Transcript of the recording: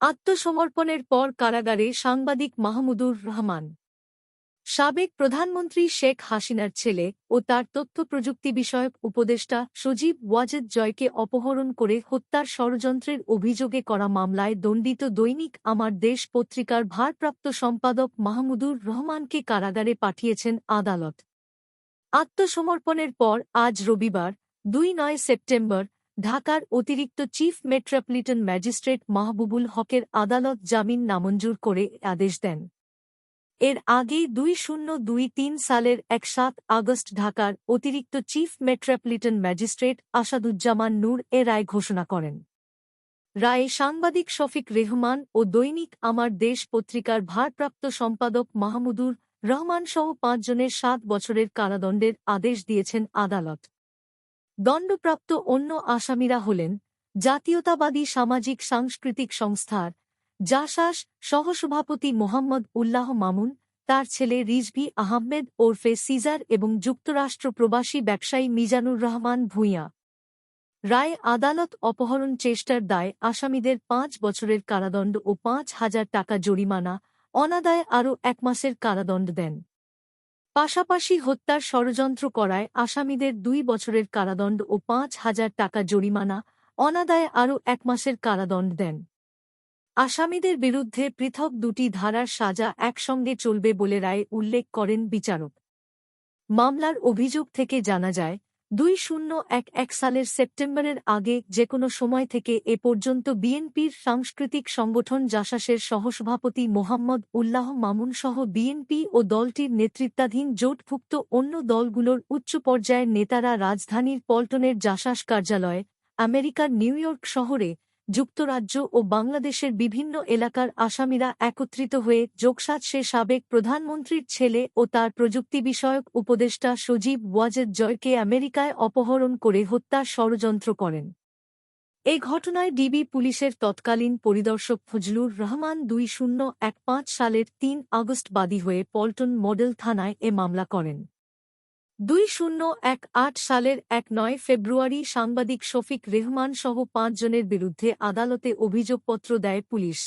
আত্মসমর্পণের পর কারাগারে সাংবাদিক মাহমুদুর রহমান। সাবেক প্রধানমন্ত্রী শেখ হাসিনার ছেলে ও তার তথ্য প্রযুক্তি বিষয়ক উপদেষ্টা সজীব ওয়াজেদ জয়কে অপহরণ করে হত্যার ষড়যন্ত্রের অভিযোগে করা মামলায় দণ্ডিত দৈনিক আমার দেশ পত্রিকার ভারপ্রাপ্ত সম্পাদক মাহমুদুর রহমানকে কারাগারে পাঠিয়েছেন আদালত। আত্মসমর্পণের পর আজ রবিবার, দুই নয় সেপ্টেম্বর ঢাকার অতিরিক্ত চিফ মেট্রোপলিটন ম্যাজিস্ট্রেট মাহবুবুল হকের আদালত জামিন নামঞ্জুর করে আদেশ দেন। এর আগেই দুই শূন্য দুই তিন সালের এক সাত আগস্ট ঢাকার অতিরিক্ত chief metropolitan magistrate Asaduzzaman Noor এ রায় ঘোষণা করেন। রায়ে সাংবাদিক শফিক রেহমান ও দৈনিক আমার দেশ পত্রিকার ভারপ্রাপ্ত সম্পাদক মাহমুদুর রহমানসহ পাঁচজনের সাত বছরের কারাদণ্ডের আদেশ দিয়েছেন আদালত। দণ্ডপ্রাপ্ত অন্য আসামিরা হলেন জাতীয়তাবাদী সামাজিক সাংস্কৃতিক সংস্থার জাসাস সহসভাপতি মোহাম্মদ উল্লাহ মামুন, তার ছেলে রিজভি আহমেদ ওরফে সিজার এবং যুক্তরাষ্ট্র প্রবাসী ব্যবসায়ী মিজানুর রহমান ভূঁইয়া। রায় আদালত অপহরণ চেষ্টার দায় আসামিদের পাঁচ বছরের কারাদণ্ড ও পাঁচ হাজার টাকা জরিমানা, অনাদায় আরও এক মাসের কারাদণ্ড দেন। পাশাপাশি হত্যার ষড়যন্ত্র করায় আসামিদের দুই বছরের কারাদণ্ড ও পাঁচ হাজার টাকা জরিমানা, অনাদায়ে আরও এক মাসের কারাদণ্ড দেন। আসামিদের বিরুদ্ধে পৃথক দুটি ধারার সাজা একসঙ্গে চলবে বলে রায় উল্লেখ করেন বিচারক। মামলার অভিযোগ থেকে জানা যায় দুই শূন্য এক এক সালের সেপ্টেম্বরের আগে যে কোনো সময় থেকে এ পর্যন্ত বিএনপির সাংস্কৃতিক সংগঠন জাসাসের সহসভাপতি মোহাম্মদ উল্লাহ মামুন সহ বিএনপি ও দলটির নেতৃত্বাধীন জোটভুক্ত অন্য দলগুলোর উচ্চ পর্যায়ের নেতারা রাজধানীর পল্টনের জাসাস কার্যালয়ে, আমেরিকার নিউ ইয়র্ক শহরে যুক্তরাজ্য ও বাংলাদেশের বিভিন্ন এলাকার আসামিরা একত্রিত হয়ে যোগসাৎসে সাবেক প্রধানমন্ত্রীর ছেলে ও তার প্রযুক্তি বিষয়ক উপদেষ্টা সজীব ওয়াজেদ জয়কে আমেরিকায় অপহরণ করে হত্যার ষড়যন্ত্র করেন। এ ঘটনায় ডিবি পুলিশের তৎকালীন পরিদর্শক ফজলুর রহমান দুই শূন্য এক পাঁচ সালের তিন আগস্ট বাদী হয়ে পল্টন মডেল থানায় এ মামলা করেন। দুই শূন্য এক আট সালের এক নয় ফেব্রুয়ারি সাংবাদিক শফিক রেহমান সহ পাঁচজনের বিরুদ্ধে আদালতে অভিযোগপত্র দেয় পুলিশ।